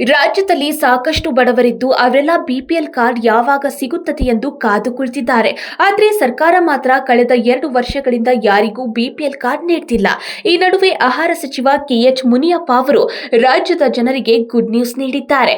ರಾಜ್ಯದಲ್ಲಿ ಸಾಕಷ್ಟು ಬಡವರಿದ್ದು ಅವರೆಲ್ಲ ಬಿಪಿಎಲ್ ಕಾರ್ಡ್ ಯಾವಾಗ ಸಿಗುತ್ತದೆ ಎಂದು ಕಾದು ಕುಳಿತಿದ್ದಾರೆ ಆದರೆ ಸರ್ಕಾರ ಮಾತ್ರ ಕಳೆದ ಎರಡು ವರ್ಷಗಳಿಂದ ಯಾರಿಗೂ ಬಿಪಿಎಲ್ ಕಾರ್ಡ್ ನೀಡ್ತಿಲ್ಲ. ಈ ನಡುವೆ ಆಹಾರ ಸಚಿವ ಕೆಎಚ್ ಮುನಿಯಪ್ಪ ಅವರು ರಾಜ್ಯದ ಜನರಿಗೆ ಗುಡ್ ನ್ಯೂಸ್ ನೀಡಿದ್ದಾರೆ.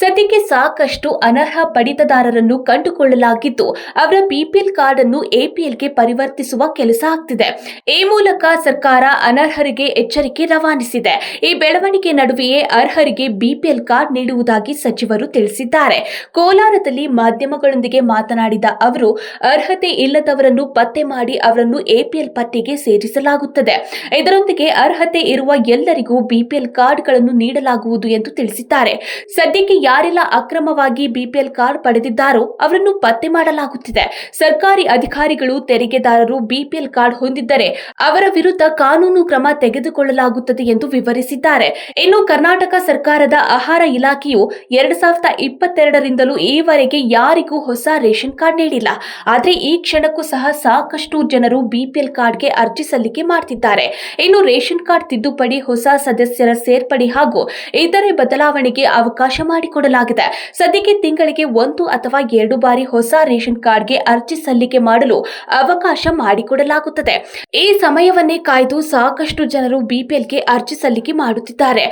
ಸದ್ಯಕ್ಕೆ ಸಾಕಷ್ಟು ಅನರ್ಹ ಪಡಿತದಾರರನ್ನು ಕಂಡುಕೊಳ್ಳಲಾಗಿದ್ದು, ಅವರ ಬಿಪಿಎಲ್ ಕಾರ್ಡ್ ಅನ್ನು ಎಪಿಎಲ್ಗೆ ಪರಿವರ್ತಿಸುವ ಕೆಲಸ ಆಗ್ತಿದೆ. ಈ ಮೂಲಕ ಸರ್ಕಾರ ಅನರ್ಹರಿಗೆ ಎಚ್ಚರಿಕೆ ರವಾನಿಸಿದೆ. ಈ ಬೆಳವಣಿಗೆ ನಡುವೆಯೇ ಅರ್ಹರಿಗೆ ಬಿಪಿಎಲ್ ಕಾರ್ಡ್ ನೀಡುವುದಾಗಿ ಸಚಿವರು ತಿಳಿಸಿದ್ದಾರೆ. ಕೋಲಾರದಲ್ಲಿ ಮಾಧ್ಯಮಗಳೊಂದಿಗೆ ಮಾತನಾಡಿದ ಅವರು, ಅರ್ಹತೆ ಇಲ್ಲದವರನ್ನು ಪತ್ತೆ ಮಾಡಿ ಅವರನ್ನು ಎಪಿಎಲ್ ಪಟ್ಟಿಗೆ ಸೇರಿಸಲಾಗುತ್ತದೆ. ಇದರೊಂದಿಗೆ ಅರ್ಹತೆ ಇರುವ ಎಲ್ಲರಿಗೂ ಬಿಪಿಎಲ್ ಕಾರ್ಡ್ಗಳನ್ನು ನೀಡಲಾಗುವುದು ಎಂದು ತಿಳಿಸಿದ್ದಾರೆ. ಸದ್ಯಕ್ಕೆ ಯಾರೆಲ್ಲ ಅಕ್ರಮವಾಗಿ ಬಿಪಿಎಲ್ ಕಾರ್ಡ್ ಪಡೆದಿದ್ದಾರೋ ಅವರನ್ನು ಪತ್ತೆ ಮಾಡಲಾಗುತ್ತಿದೆ. ಸರ್ಕಾರಿ ಅಧಿಕಾರಿಗಳು, ತೆರಿಗೆದಾರರು ಬಿಪಿಎಲ್ ಕಾರ್ಡ್ ಹೊಂದಿದ್ದರೆ ಅವರ ವಿರುದ್ಧ ಕಾನೂನು ಕ್ರಮ ತೆಗೆದುಕೊಳ್ಳಲಾಗುತ್ತದೆ ಎಂದು ವಿವರಿಸಿದ್ದಾರೆ. ಇನ್ನು ಕರ್ನಾಟಕ ಸರ್ಕಾರದ ಆಹಾರ ಇಲಾಖೆಯು ಎರಡ್ ಸಾವಿರದ ಇಪ್ಪತ್ತೆರಡರಿಂದಲೂ ಈವರೆಗೆ ಯಾರಿಗೂ ಹೊಸ ರೇಷನ್ ಕಾರ್ಡ್ ನೀಡಿಲ್ಲ. ಆದರೆ ಈ ಕ್ಷಣಕ್ಕೂ ಸಹ ಸಾಕಷ್ಟು ಜನರು ಬಿಪಿಎಲ್ ಕಾರ್ಡ್ಗೆ ಅರ್ಜಿ ಸಲ್ಲಿಕೆ ಮಾಡ್ತಿದ್ದಾರೆ. ಇನ್ನು ರೇಷನ್ ಕಾರ್ಡ್ ತಿದ್ದುಪಡಿ ಹೊಸ ಸದಸ್ಯರ ಸೇರ್ಪಡೆ ಹಾಗೂ ಇತರೆ ಬದಲಾವಣೆಗೆ ಅವಕಾಶ ಮಾಡಿಕೊಡಲಾಗಿದೆ. ಸದ್ಯಕ್ಕೆ ತಿಂಗಳಿಗೆ ಒಂದು ಅಥವಾ ಎರಡು ಬಾರಿ ಹೊಸ ರೇಷನ್ ಕಾರ್ಡ್ಗೆ ಅರ್ಜಿ ಸಲ್ಲಿಕೆ ಮಾಡಲು ಅವಕಾಶ ಮಾಡಿಕೊಡಲಾಗುತ್ತದೆ. ಈ ಸಮಯವನ್ನೇ ಕಾಯ್ದು ಸಾಕಷ್ಟು ಜನರು ಬಿಪಿಎಲ್ಗೆ ಅರ್ಜಿ ಸಲ್ಲಿಕೆ ಮಾಡುತ್ತಿದ್ದಾರೆ.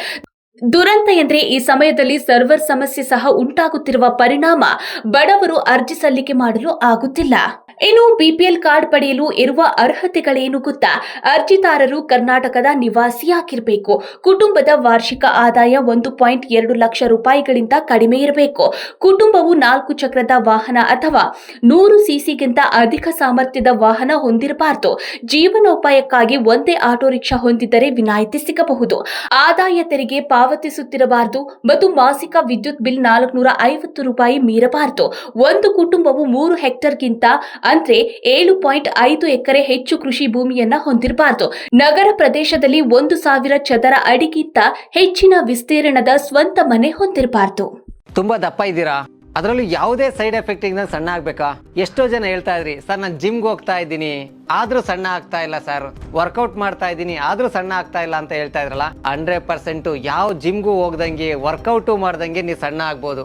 ದುರಂತ ಎಂದರೆ ಈ ಸಮಯದಲ್ಲಿ ಸರ್ವರ್ ಸಮಸ್ಯೆ ಸಹ ಉಂಟಾಗುತ್ತಿರುವ ಪರಿಣಾಮ ಬಡವರು ಅರ್ಜಿ ಸಲ್ಲಿಕೆ ಮಾಡಲು ಆಗುತ್ತಿಲ್ಲ. ಇನ್ನು ಬಿಪಿಎಲ್ ಕಾರ್ಡ್ ಪಡೆಯಲು ಇರುವ ಅರ್ಹತೆಗಳೇನು ಗೊತ್ತಾ? ಅರ್ಜಿದಾರರು ಕರ್ನಾಟಕದ ನಿವಾಸಿಯಾಗಿರಬೇಕು. ಕುಟುಂಬದ ವಾರ್ಷಿಕ ಆದಾಯ ಒಂದು ಪಾಯಿಂಟ್ ಎರಡು ಲಕ್ಷ ರೂಪಾಯಿಗಳಿಂದ ಕಡಿಮೆ ಇರಬೇಕು. ಕುಟುಂಬವು ನಾಲ್ಕು ಚಕ್ರದ ವಾಹನ ಅಥವಾ ನೂರು ಸಿಸಿಗಿಂತ ಅಧಿಕ ಸಾಮರ್ಥ್ಯದ ವಾಹನ ಹೊಂದಿರಬಾರದು. ಜೀವನೋಪಾಯಕ್ಕಾಗಿ ಒಂದೇ ಆಟೋ ರಿಕ್ಷಾ ಹೊಂದಿದ್ದರೆ ವಿನಾಯಿತಿ ಸಿಗಬಹುದು. ಆದಾಯ ತೆರಿಗೆ ಪಾವತಿಸುತ್ತಿರಬಾರದು ಮತ್ತು ಮಾಸಿಕ ವಿದ್ಯುತ್ ಬಿಲ್ ನಾಲ್ಕುನೂರ ಐವತ್ತು ರೂಪಾಯಿ ಮೀರಬಾರದು. ಒಂದು ಕುಟುಂಬವು ಮೂರು ಹೆಕ್ಟರ್ಗಿಂತ ಅಂದ್ರೆ ಏಳು ಪಾಯಿಂಟ್ ಐದು ಎಕರೆ ಹೆಚ್ಚು ಕೃಷಿ ಭೂಮಿಯನ್ನ ಹೊಂದಿರಬಾರದು. ನಗರ ಪ್ರದೇಶದಲ್ಲಿ ಒಂದು ಸಾವಿರ ಚದರ ಅಡಿಗಿಂತ ಹೆಚ್ಚಿನ ವಿಸ್ತೀರ್ಣದ ಸ್ವಂತ ಮನೆ ಹೊಂದಿರಬಾರದು. ತುಂಬಾ ದಪ್ಪ ಇದ್ದೀರಾ? ಅದರಲ್ಲೂ ಯಾವುದೇ ಸೈಡ್ ಎಫೆಕ್ಟ್ ಇಂದ ಸಣ್ಣ ಆಗ್ಬೇಕಾ? ಎಷ್ಟೋ ಜನ ಹೇಳ್ತಾ ಇದ್ರಿ, ಸರ್, ನಾನು ಜಿಮ್ಗೆ ಹೋಗ್ತಾ ಇದ್ದೀನಿ. ಆದ್ರೂ ಸಣ್ಣ ಆಗ್ತಾ ಇಲ್ಲ, ಸರ್. ವರ್ಕೌಟ್ ಮಾಡ್ತಾ ಇದ್ದೀನಿ, ಆದ್ರೂ ಸಣ್ಣ ಆಗ್ತಾ ಇಲ್ಲ ಅಂತ ಹೇಳ್ತಾ ಇದ್ರಲ್ಲ ಹಂಡ್ರೆಡ್ ಪರ್ಸೆಂಟ್ ಯಾವ ಜಿಮ್ಗೂ ಹೋಗ್ದಂಗೆ ವರ್ಕೌಟು ಮಾಡ್ದಂಗೆ ನೀವು ಸಣ್ಣ ಆಗ್ಬೋದು.